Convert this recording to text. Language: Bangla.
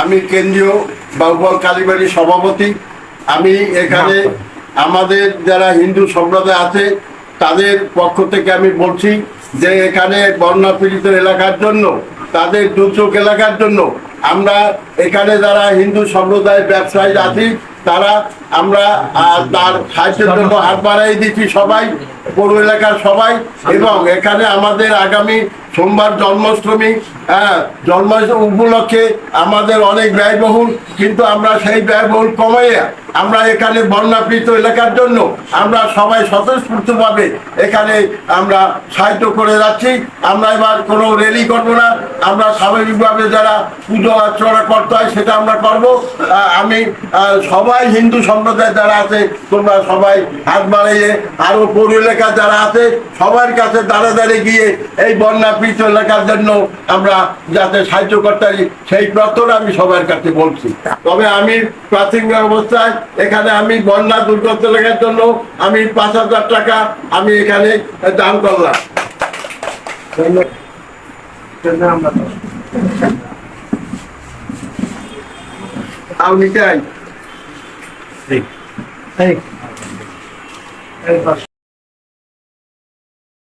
আমি কেন্দ্রীয় বাহুবল কালীবাড়ি সভাপতি। আমি এখানে আমাদের যারা হিন্দু সম্প্রদায় আছে তাদের পক্ষ থেকে আমি বলছি যে এখানে বন্যা পীড়িত এলাকার জন্য তাদের দুর্যোগ এলাকার জন্য আমরা এখানে যারা হিন্দু সম্প্রদায়ের ব্যবসায়ী আছি তারা আমরা তার সাহায্যের জন্য হাত বাড়াই দিচ্ছি সবাই। পৌর এলাকার সবাই এবং এখানে আমাদের আগামী সোমবার জন্মাষ্টমী হ্যাঁ জন্মাষ্টমী উপলক্ষে আমাদের অনেক ব্যয়বহুল, কিন্তু আমরা সেই ব্যয়বহুল কমাইয়া আমরা এখানে বন্যাপীড়িত এলাকার জন্য আমরা সবাই স্বতঃস্ফূর্তভাবে এখানে আমরা সাহায্য করে যাচ্ছি। আমরা এবার কোনো র্যালি করব না। আমরা স্বাভাবিকভাবে যারা পুজো অর্চনা করতে হয় সেটা আমরা করব। আমি সবাই হিন্দু সম্প্রদায় যারা আছে, তোমরা সবাই হাত বাড়িয়ে আরও পৌর এলাকা যারা আছে, সবার কাছে দাঁড়ে দাঁড়িয়ে গিয়ে এই বন্যা পীড়িত এলাকার জন্য আমরা যাতে সাহায্য করতে পারি, সেই প্রার্থনা আমি সবার কাছে বলছি। তবে আমি প্রাথমিক অবস্থায় এখানে আমি বন্যা দুর্গত এলাকার জন্য আমি পাঁচ হাজার টাকা আমি এখানে দান করলাম। আমি চাই। এই এই বাস।